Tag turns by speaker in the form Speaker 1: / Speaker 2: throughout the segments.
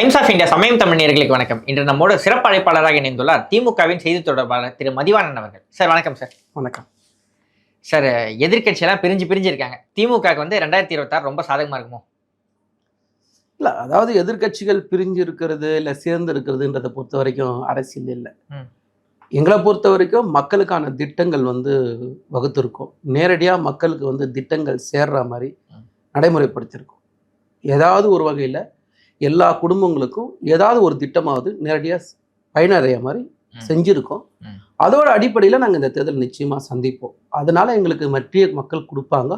Speaker 1: Times of India சமயம் தமிழர்களுக்கு வணக்கம். இன்று நம்மோடு சிறப்பு அழைப்பாளராக இணைந்துள்ளார் திமுகவின் செய்தி தொடர்பாளர் திரு மதிவாணன் அவர்கள். சார் வணக்கம் சார்
Speaker 2: வணக்கம்.
Speaker 1: சார் எதிர்க்கட்சியெல்லாம் பிரிஞ்சு பிரிஞ்சு இருக்காங்க. திமுகவுக்கு வந்து ரெண்டாயிரத்தி இருபத்தாறு ரொம்ப சாதகமா இருக்குமோ?
Speaker 2: இல்லை அதாவது எதிர்க்கட்சிகள் பிரிஞ்சு இருக்கிறது இல்லை சேர்ந்து இருக்கிறதுன்றதை பொறுத்த வரைக்கும் அரசியல் இல்லை. எங்களை பொறுத்த வரைக்கும் மக்களுக்கான திட்டங்கள் வந்து வகுத்திருக்கோம். நேரடியாக மக்களுக்கு வந்து திட்டங்கள் சேர்ற மாதிரி. நடைமுறைப்படுத்தியிருக்கோம் ஏதாவது ஒரு வகையில் எல்லா குடும்பங்களுக்கும் ஏதாவது ஒரு திட்டமாவது நேரடியாக பயனடைய மாதிரி. செஞ்சுருக்கோம். அதோட அடிப்படையில் நாங்கள் இந்த தேர்தல் நிச்சயமாக சந்திப்போம். அதனால எங்களுக்கு வெற்றியை மக்கள் கொடுப்பாங்க.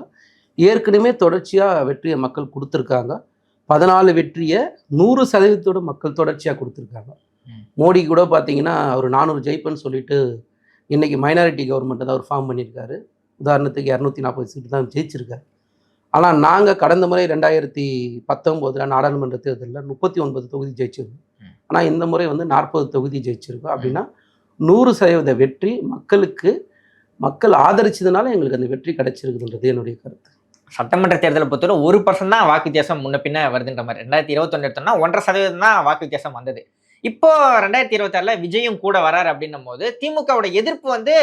Speaker 2: ஏற்கனவே தொடர்ச்சியாக வெற்றியை மக்கள் கொடுத்துருக்காங்க. பதினாலு வெற்றியை நூறு சதவீதத்தோட மக்கள் தொடர்ச்சியாக கொடுத்துருக்காங்க. மோடி கூட பார்த்தீங்கன்னா அவர் நானூறு ஜெயிப்பேன்னு சொல்லிட்டு இன்னைக்கு மைனாரிட்டி கவர்மெண்ட்டை தான் அவர் ஃபார்ம் பண்ணியிருக்காரு. உதாரணத்துக்கு இரநூத்தி நாற்பது சீட்டு தான் ஜெயிச்சிருக்காரு. ஆனால் நாங்கள் கடந்த முறை ரெண்டாயிரத்தி பத்தொம்போதில் நாடாளுமன்ற தேர்தலில் முப்பத்தி ஒன்பது தொகுதி ஜெயிச்சிருக்கோம். ஆனால் இந்த முறை வந்து நாற்பது தொகுதி ஜெயிச்சிருக்கோம். அப்படின்னா நூறு சதவீத வெற்றி மக்களுக்கு மக்கள் ஆதரிச்சதுனால எங்களுக்கு அந்த வெற்றி கிடைச்சிருக்குன்றது என்னுடைய கருத்து.
Speaker 1: சட்டமன்ற தேர்தலை பொறுத்தவரை ஒரு பர்சன்ட் தான் வாக்கு வித்தியாசம் முன்ன பின்ன வருதுன்ற மாதிரி. ரெண்டாயிரத்தி இருபத்தொன்னு எடுத்தோம்னா ஒன்றரை சதவீதம் தான் வாக்கு வித்தியாசம் வந்தது. இப்போ ரெண்டாயிரத்தி இருபத்தாறுல விஜயும் கூட வராரு அப்படின்னும் போது திமுகவோட எதிர்ப்பு வந்து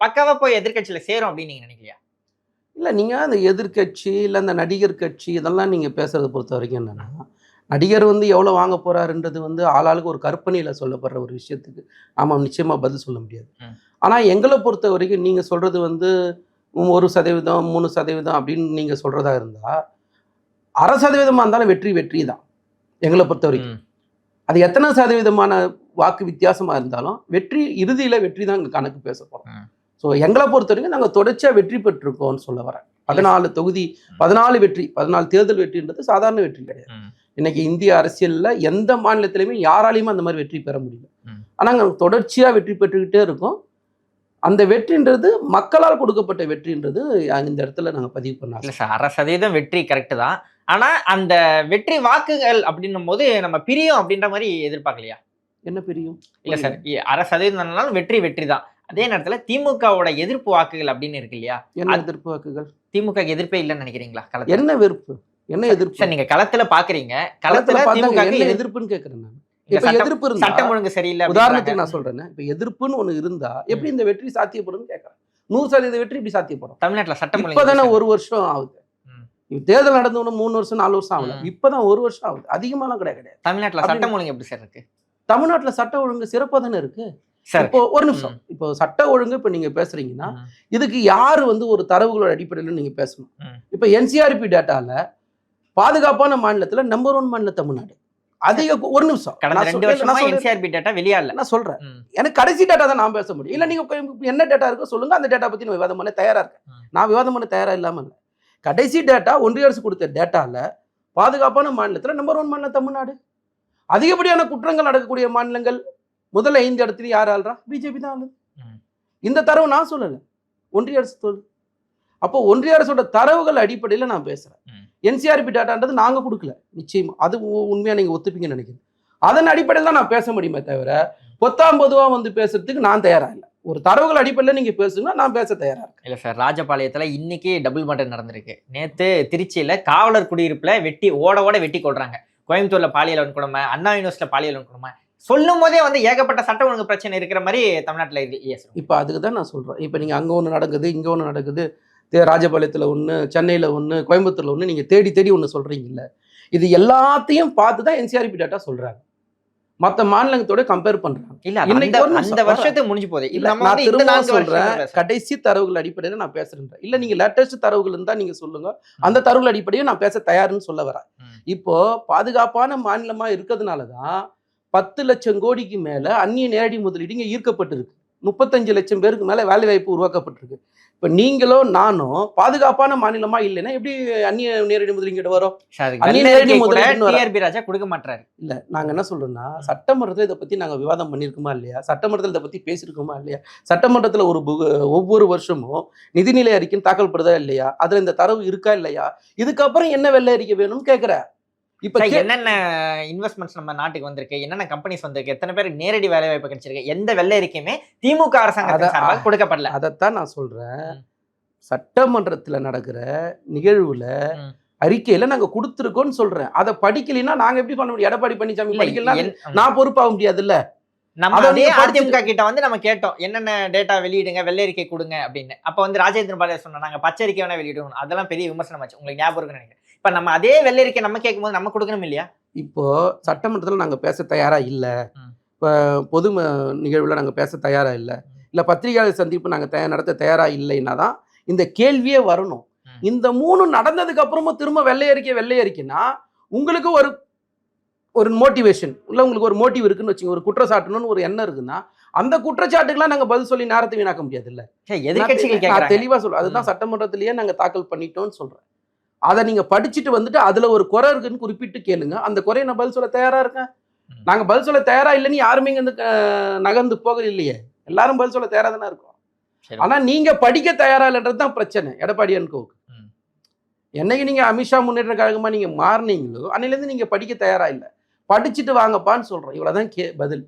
Speaker 1: பக்காவா போய் எதிர்க்கட்சியில சேரும் அப்படின்னு நீங்க நினைக்கலையா
Speaker 2: இல்லை நீங்கள் அந்த எதிர்க்கட்சி இல்லை அந்த நடிகர் கட்சி இதெல்லாம் நீங்கள் பேசுகிறத பொறுத்த வரைக்கும் என்னென்னா நடிகர் வந்து எவ்வளோ வாங்க போகிறாருன்றது வந்து ஆளாளுக்கு ஒரு கற்பனையில் சொல்லப்படுற ஒரு விஷயத்துக்கு ஆமாம் நிச்சயமாக பதில் சொல்ல முடியாது. ஆனால் எங்களை பொறுத்த வரைக்கும் நீங்கள் சொல்கிறது வந்து ஒரு சதவீதம் மூணு சதவீதம் அப்படின்னு நீங்கள் சொல்கிறதா இருந்தால் அரை சதவீதமாக இருந்தாலும் வெற்றி வெற்றி தான் எங்களை பொறுத்த வரைக்கும். அது எத்தனை சதவீதமான வாக்கு வித்தியாசமாக இருந்தாலும் வெற்றி இறுதியில் வெற்றி தான் இங்கே கணக்கு பேச போகிறோம். ஸோ எங்களை பொறுத்த வரைக்கும் நாங்கள் தொடர்ச்சியாக வெற்றி பெற்றிருக்கோம்னு சொல்ல வரேன். பதினாலு தொகுதி பதினாலு வெற்றி பதினாலு தேர்தல் வெற்றின்றது சாதாரண வெற்றி கிடையாது. இன்னைக்கு இந்திய அரசியலில் எந்த மாநிலத்திலையுமே யாராலையுமே அந்த மாதிரி வெற்றி பெற முடியல. ஆனால் நாங்கள் தொடர்ச்சியாக வெற்றி பெற்றுக்கிட்டே இருக்கோம். அந்த வெற்றின்றது மக்களால் கொடுக்கப்பட்ட வெற்றின்றது இந்த இடத்துல நாங்கள் பதிவு பண்ணலாம்.
Speaker 1: இல்ல சார் அரை சதவீதம் வெற்றி கரெக்ட் தான். ஆனா அந்த வெற்றி வாக்குகள் அப்படின்னும் போது நம்ம பிரியும் அப்படின்ற மாதிரி எதிர்பார்க்கலையா?
Speaker 2: என்ன பிரியும்?
Speaker 1: இல்ல சார் இ- அரை சதவீதம்னாலும் வெற்றி வெற்றி தான். அதே நேரத்துல திமுகவோட எதிர்ப்பு வாக்குகள் அப்படின்னு இருக்கு இல்லையா?
Speaker 2: என்ன எதிர்ப்பு வாக்குகள்?
Speaker 1: திமுக எதிர்ப்பே இல்லைன்னு நினைக்கிறீங்களா
Speaker 2: என்ன வெறுப்பு? என்ன எதிர்ப்பு?
Speaker 1: சார் நீங்க களத்துல பாக்குறீங்க.
Speaker 2: களத்துல
Speaker 1: திமுக
Speaker 2: எதிர்ப்புன்னு கேட்குறேன் நான். இப்ப
Speaker 1: சட்டம்
Speaker 2: எதிர்ப்பு இருந்தா
Speaker 1: சட்டம் ஒழுங்கு சரியில்லை
Speaker 2: உதாரணத்துக்கு. நான் சொல்றேன் இப்ப எதிர்ப்புன்னு ஒண்ணு இருந்தா எப்படி இந்த வெற்றி சாத்தியப்படும்னு கேட்கறேன் நூறு சதவீத வெற்றி இப்படி சாத்தியப்படும்.
Speaker 1: தமிழ்நாட்டுல சட்டம்
Speaker 2: இப்பதானே ஒரு வருஷம் ஆகுது. தேர்தல் நடந்து மூணு வருஷம் நாலு வருஷம் ஆகல.
Speaker 1: ம்.
Speaker 2: இப்பதான் ஒரு வருஷம் ஆகுது. அதிகமாலாம் கிடையாது. கிடையாது?
Speaker 1: தமிழ்நாட்டுல சட்டம் ஒழுங்கு எப்படி சார் இருக்கு?
Speaker 2: தமிழ்நாட்டுல சட்ட ஒழுங்கு சிறப்பா தானே இருக்கு?
Speaker 1: சார்.
Speaker 2: இப்போ ஒரு நிமிஷம். இப்போ சட்ட ஒழுங்கு இப்ப நீங்க பேசுறீங்கன்னா. இதுக்கு யாரு வந்து ஒரு தரவுகளோட அடிப்படையில் நீங்க பேசணும். இப்ப என்சிஆர்பி டேட்டால பாதுகாப்பான மாநிலத்துல நம்பர் ஒன் மாநிலம் தமிழ்நாடு அதிக ஒரு நிமிஷம்.
Speaker 1: கடந்த
Speaker 2: நான்
Speaker 1: ரெண்டு
Speaker 2: சொல்றேன்,
Speaker 1: வருஷமா
Speaker 2: நான் சொல்றேன்.
Speaker 1: என்சிஆர்பி டேட்டா
Speaker 2: நான். எனக்கு கடைசி டேட்டா தான் நான் பேச முடியும். இல்ல நீங்க என்ன டேட்டா இருக்கோ சொல்லுங்க. அந்த டேட்டா பத்தி நான் விவாதம் பண்ண தயாரா இருக்கேன். நான் விவாதம் பண்ண தயாரா இல்லாம இல்ல. கடைசி டேட்டா ஒன்றிய அரசு கொடுத்த டேட்டால பாதுகாப்பான மாநிலத்துல நம்பர் ஒன் மாநிலம் தமிழ்நாடு அதிகப்படியான குற்றங்கள் நடக்கக்கூடிய மாநிலங்கள் முதல்ல ஐந்து இடத்துல யார் ஆள்றா? பிஜேபி தான் ஆளுது
Speaker 1: ம்.
Speaker 2: இந்த தரவு நான் சொல்லல. ஒன்றிய அரசு சொல்லு அப்போ ஒன்றிய அரசோட தரவுகள் அடிப்படையில் நான் பேசுறேன்.
Speaker 1: ம்.
Speaker 2: என்சிஆர்பி டேட்டான்றது நாங்க கொடுக்கல. நிச்சயமா. அது உ- உண்மையா நீங்க ஒத்துப்பீங்கன்னு நினைக்கிறேன். அதன் அடிப்படையில் தான் நான் பேச முடியுமே தவிர பொத்தாம் பொதுவா வந்து பேசுறதுக்கு நான் தயாரா இல்லை. ஒரு தரவுகள் அடிப்படையில் நீங்க பேசுங்க நான் பேச தயாரா இருக்கேன்.
Speaker 1: இல்ல சார் ராஜபாளையத்துல இன்னைக்கு டபுள் மர்டர் நடந்திருக்கு. நேத்து திருச்சியில காவலர் குடியிருப்புல வெட்டி ஓட ஓட வெட்டி கொள்றாங்க கோயம்புத்தூர்ல பாலியல் வன்கொடுமை அண்ணா யூனிவர்சிட்டியில பாலியல் வன்கொடுமை சொல்லும் போதே வந்து ஏகப்பட்ட சட்ட ஒழுங்கு பிரச்சனை இருக்கிற மாதிரி தமிழ்நாட்டுல இருக்கு.
Speaker 2: இப்போ அதுக்கு தான் நான் சொல்றேன். இப்போ நீங்க அங்க ஒன்று நடக்குது இங்க ஒன்று நடக்குது ராஜபாளையத்துல ஒன்று சென்னையில ஒன்று கோயம்புத்தூர்ல ஒன்று நீங்க தேடி தேடி ஒன்று சொல்றீங்கல்ல இது எல்லாத்தையும் பார்த்து தான் என்சிஆர்பி டேட்டா சொல்றாங்க. மற்ற மாநிலத்தோட கம்பேர் பண்றாங்க.
Speaker 1: இல்ல
Speaker 2: இன்னைக்கு
Speaker 1: அந்த
Speaker 2: வரேன்.
Speaker 1: வருஷத்துக்கு முடிஞ்சு போகுது.
Speaker 2: இல்ல நான்
Speaker 1: இந்த
Speaker 2: திரும்ப
Speaker 1: வருஷம்
Speaker 2: கடைசி தரவுகள் அடிப்படையில் நான் பேசுறேன். இல்ல நீங்க லேட்டஸ்ட் தரவுகள் இருந்தா நீங்க சொல்லுங்க. அந்த தரவுகள் அடிப்படையில் நான் பேச தயாருன்னு சொல்ல வரேன்.
Speaker 1: ம்.
Speaker 2: இப்போ பாதுகாப்பான மாநிலமா இருக்கிறதுனால தான் பத்து லட்சம் கோடிக்கு மேல அந்நிய நேரடி முதலீடு இங்க ஈர்க்கப்பட்டிருக்கு. முப்பத்தஞ்சு லட்சம் பேருக்கு மேல வேலை வாய்ப்பு உருவாக்கப்பட்டிருக்கு. இப்போ நீங்களோ நானும் பாதுகாப்பான மாநிலமா இல்லைன்னா எப்படி அந்நிய நேரடி முதலீடு வரும்? அந்நிய நேரடி
Speaker 1: டிஆர்பி ராஜா கொடுக்க மாட்டாரு
Speaker 2: இல்ல நாங்க என்ன சொல்றோம்னா சட்டமன்றத்தில் இதை பத்தி நாங்க விவாதம் பண்ணியிருக்கோமா இல்லையா? சட்டமன்றத்தில் இதை பத்தி பேசியிருக்கோமா இல்லையா? சட்டமன்றத்துல ஒரு ஒவ்வொரு வருஷமும் நிதிநிலை அறிக்கை தாக்கல் படுதா இல்லையா? அதுல இந்த தரவு இருக்கா இல்லையா? இதுக்கப்புறம் என்ன வெள்ளை அறிக்கை வேணும்னு கேக்குற இப்ப
Speaker 1: என்னென்ன இன்வெஸ்ட்மெண்ட்ஸ் நம்ம நாட்டுக்கு வந்திருக்கு? என்னென்ன கம்பெனிஸ் வந்திருக்கு? எத்தனை பேருக்கு நேரடி வேலை வாய்ப்பு கிடைச்சிருக்கு? எந்த வெள்ளை அறிக்கையுமே திமுக சார்பாக கொடுக்கப்படல.
Speaker 2: அதைத்தான் நான் சொல்றேன். சட்டமன்றத்துல நடக்கிற நிகழ்வுல. அறிக்கையில நாங்க கொடுத்துருக்கோம்னு சொல்றேன். அதை படிக்கலைன்னா நாங்க எப்படி பண்ண முடியும்? எடப்பாடி பழனிசாமி
Speaker 1: இல்ல,
Speaker 2: படிக்கலாம் நான் பொறுப்பாக முடியாதுல்ல?
Speaker 1: நம்ம
Speaker 2: அதை
Speaker 1: அதிமுக கிட்ட வந்து நம்ம கேட்டோம் என்னென்ன டேட்டா வெளியிடுங்க வெள்ளரிக்கை கொடுங்க அப்படின்னு. அப்ப வந்து ராஜேந்திர பாரதி சொன்னா நாங்க பச்சரிக்கை வேணா வெளியிடுவோம் அதெல்லாம் பெரிய விமர்சனம் ஆச்சு உங்களுக்கு ஞாபகம் நினைக்கிறேன். இப்ப நம்ம அதே வெள்ளரிக்கை நம்ம கேட்கும்போது நம்ம கொடுக்கணும் இல்லையா?
Speaker 2: இப்போ சட்டமன்றத்துல நாங்க பேச தயாரா இல்ல. இப்போ பொது நிகழ்வுல நாங்க பேச தயாரா இல்ல. இல்ல பத்திரிகையாளர் சந்திப்பு நாங்க தயா- நடத்த தயாரா இல்லைன்னா தான் இந்த கேள்வியே வரணும். இந்த மூணு நடந்ததுக்கு அப்புறமும் திரும்ப வெள்ளை அறிக்கை வெள்ளை அறிக்கைன்னா உங்களுக்கு ஒரு ஒரு மோட்டிவேஷன் இல்ல உங்களுக்கு ஒரு மோட்டிவ் இருக்குன்னு வச்சுங்க ஒரு குற்றச்சாட்டுன்னு ஒரு எண்ணம் இருக்குன்னா அந்த குற்றச்சாட்டுக்கெல்லாம் நாங்க பதில் சொல்லி நேரத்தை வீணாக்க முடியாது இல்ல
Speaker 1: சரி, எதிர்க்கட்சிகள்
Speaker 2: நான்
Speaker 1: கேட்கறாங்க
Speaker 2: தெளிவா சொல்றேன். அதுதான் சட்டமன்றத்திலேயே நாங்க தாக்கல் பண்ணிட்டோம்னு சொல்றேன். அதை நீங்க படிச்சுட்டு வந்துட்டு அதுல ஒரு குறை இருக்குன்னு குறிப்பிட்டு கேளுங்க. அந்த குறையை நான் பதில் சொல்ல தயாரா இருக்கேன். நாங்க பதில் சொல்ல தயாரா இல்லைன்னு யாருமே இங்க நகர்ந்து போகல இல்லையே. எல்லாரும் பதில் சொல்ல தயாரா தானே இருக்கோம். ஆனா நீங்க படிக்க தயாரா இல்லைன்றது தான் பிரச்சனை. எடப்பாடி அன்கோவுக்கு. என்னைக்கு நீங்க அமித்ஷா முன்னேற்ற கழகமா நீங்க மாறினீங்களோ அன்னையில இருந்து நீங்க படிக்க தயாரா இல்லை. படிச்சுட்டு வாங்கப்பான்னு சொல்றோம் இவ்வளவுதான் கே பதில்.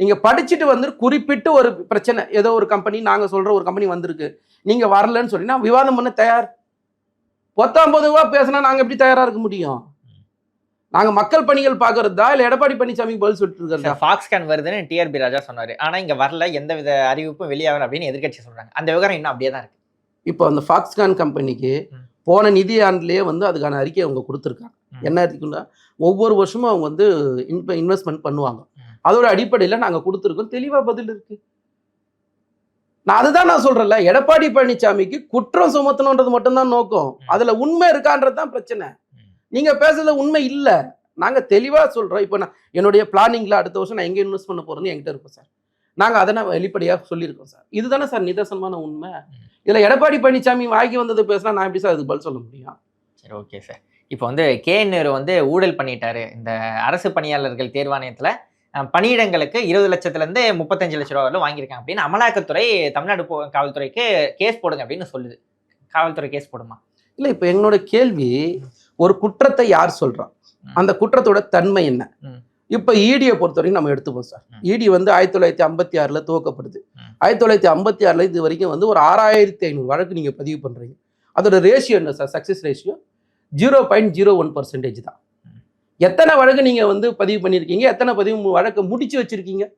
Speaker 2: நீங்க படிச்சுட்டு வந்து குறிப்பிட்டு ஒரு பிரச்சனை. ஏதோ ஒரு கம்பெனி நாங்க சொல்ற ஒரு கம்பெனி வந்திருக்கு. நீங்க வரலன்னு சொல்லி நான் விவாதம் பண்ண தயார். பத்தாம் பொதுவா பேசினா நாங்க எப்படி தயாரா இருக்க முடியும்? நாங்க மக்கள் பணிகள் பாக்குறதா இல்ல எடப்பாடி பழனிசாமி பதில் சொல்லிட்டு இருக்கிறதா?
Speaker 1: ஃபாக்ஸ்கேன் வருதுன்னு டிஆர்பி ராஜா சொன்னாரு. ஆனா இங்க வரல எந்த வித அறிவிப்பும் வெளியாகல அப்படின்னு எதிர்க்கட்சி சொல்றாங்க. அந்த விவகாரம் இன்னும் அப்படியே தான் இருக்கு.
Speaker 2: இப்போ அந்த ஃபாக்ஸ்கான் கம்பெனிக்கு. போன நிதி ஆண்டுலயே வந்து அதுக்கான அறிக்கை அவங்க கொடுத்துருக்காங்க. என்ன இருக்குன்னா ஒவ்வொரு வருஷமும் அவங்க வந்து இன்வெஸ்ட்மெண்ட் பண்ணுவாங்க. அதோட அடிப்படையில் நாங்க கொடுத்துருக்கோம். தெளிவா பதில் இருக்கு. நான் அதுதான் நான் சொல்றேன்ல எடப்பாடி பழனிசாமிக்கு குற்றம் சுமத்தணுன்றது மட்டும்தான் நோக்கம். அதுல உண்மை இருக்கான்றது தான் பிரச்சனை. நீங்க பேசுறதுல உண்மை இல்ல. நாங்க தெளிவா சொல்றோம். இப்போ நான் என்னுடைய பிளானிங்ல அடுத்த வருஷம் நான் எங்க இன்வெஸ்ட் பண்ண போறேன்னு என்கிட்ட இருக்கும் சார். நாங்க அதை நான் வெளிப்படையாக சொல்லியிருக்கோம் சார். இதுதானே சார் நிதர்சனமான உண்மை. இதுல எடப்பாடி பழனிசாமி வாங்கி வந்ததை பேசினா நான் எப்படி சார் அதுக்கு பதில் சொல்ல முடியும்?
Speaker 1: சரி ஓகே சார். இப்போ வந்து கே நேரு வந்து ஊழல் பண்ணிட்டாரு. இந்த அரசு பணியாளர்கள் தேர்வாணையத்துல பணியிடங்களுக்கு இருபது லட்சத்துல இருந்து முப்பத்தஞ்சு லட்ச ரூபா வரலும் வாங்கியிருக்காங்க அப்படின்னு அமலாக்கத்துறை தமிழ்நாடு காவல்துறைக்கு கேஸ் போடுங்க அப்படின்னு சொல்லுது காவல்துறை கேஸ் போடுமா
Speaker 2: இல்ல இப்ப என்னோட கேள்வி ஒரு குற்றத்தை யார் சொல்றா
Speaker 1: ம்.
Speaker 2: அந்த குற்றத்தோட தன்மை என்ன. இப்ப இடியை பொறுத்தவரைக்கும் நம்ம எடுத்துப்போம் சார்
Speaker 1: ம்.
Speaker 2: இடி வந்து ஆயிரத்தி தொள்ளாயிரத்தி ஐம்பத்தி ஆறுல துவக்கப்படுது. ஆயிரத்தி தொள்ளாயிரத்தி ஐம்பத்தி ஆறுல இது வரைக்கும் வந்து ஒரு ஆறாயிரத்தி ஐநூறு வழக்கு நீங்க பதிவு பண்றீங்க அதோட ரேஷியோ என்ன sir success ratio zero point zero one percentage தான். எத்தனை வழக்கு நீங்க வந்து பதிவு பண்ணிருக்கீங்க எத்தனை பதிவு வழக்கை முடிச்சு வச்சிருக்கீங்க?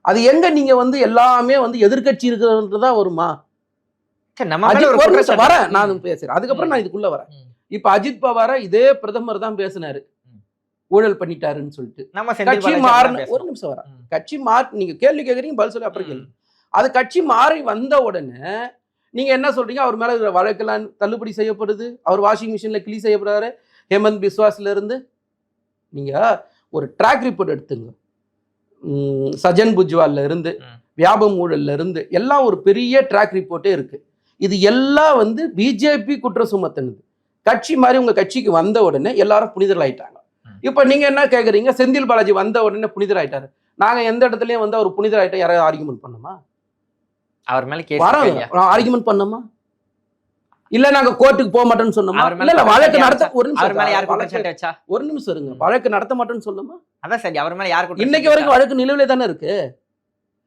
Speaker 2: அது எங்க நீங்க வந்து எல்லாமே வந்து வருமா?
Speaker 1: ஒரு
Speaker 2: ஒரு நிமிஷம்
Speaker 1: குற்றச்சாட்டு-
Speaker 2: வரேன் நான் பேசுறேன். அதுக்கப்புறம் நான் இதுக்குள்ள வரேன். இப்ப அஜித் பவார இதே பிரதமர் தான் பேசினாரு. ஊழல் பண்ணிட்டாருன்னு சொல்லிட்டு.
Speaker 1: நம்ம
Speaker 2: கட்சி மாறின
Speaker 1: தான்
Speaker 2: ஒரு. நிமிஷம் வரேன். கட்சி மாறி நீங்க கேள்வி கேக்குறீங்க பதில் சொல்லி அப்புறம். கேள்வி அது கட்சி மாறி வந்த உடனே நீங்க என்ன சொல்றீங்க? அவர் மேல வழக்கெல்லாம் தள்ளுபடி செய்யப்படுது. அவர் வாஷிங் மிஷின்ல கிளி செய்யப்படுறாரு. ஹேமந்த் பிஸ்வாஸ்ல இருந்து நீங்க ஒரு ட்ராக் ரிப்போர்ட் எடுத்துங்க. சஜன் புஜ்வால்ல இருந்து. வியாபம் ஊழல்ல இருந்து எல்லாம் ஒரு பெரிய ட்ராக் ரிப்போர்ட்டே இருக்கு. இது எல்லாம் வந்து பிஜேபி குற்றம் சுமத்துனது கட்சி மாதிரி உங்க கட்சிக்கு வந்த உடனே எல்லாரும் புனிதர்கள் ஆயிட்டாங்க.
Speaker 1: ம்.
Speaker 2: இப்ப நீங்க என்ன கேக்குறீங்க? செந்தில் பாலாஜி வந்த உடனே புனிதர் ஆயிட்டாரு. நாங்க எந்த இடத்துலயும் வந்து அவர் புனிதர் ஆயிட்டா யாராவது ஆர்குமெண்ட் பண்ணோமா?
Speaker 1: அவர் மேல?
Speaker 2: ஆர்குமெண்ட் பண்ணோமா? இல்ல நாங்க கோர்ட்டுக்கு போக மாட்டோம்னு சொன்னோமா? இல்ல இல்ல வழக்கு நடத்த ஒரு நிமிஷம் ஒரு நிமிஷம் இருங்க. வழக்கு நடத்த மாட்டோம்னு சொன்னோமா
Speaker 1: அதான் சரி அவர் மேல யார் குற்றச்சாட்டு
Speaker 2: இன்னைக்கு வரைக்கும் வழக்கு நிலுவையில தானே இருக்கு.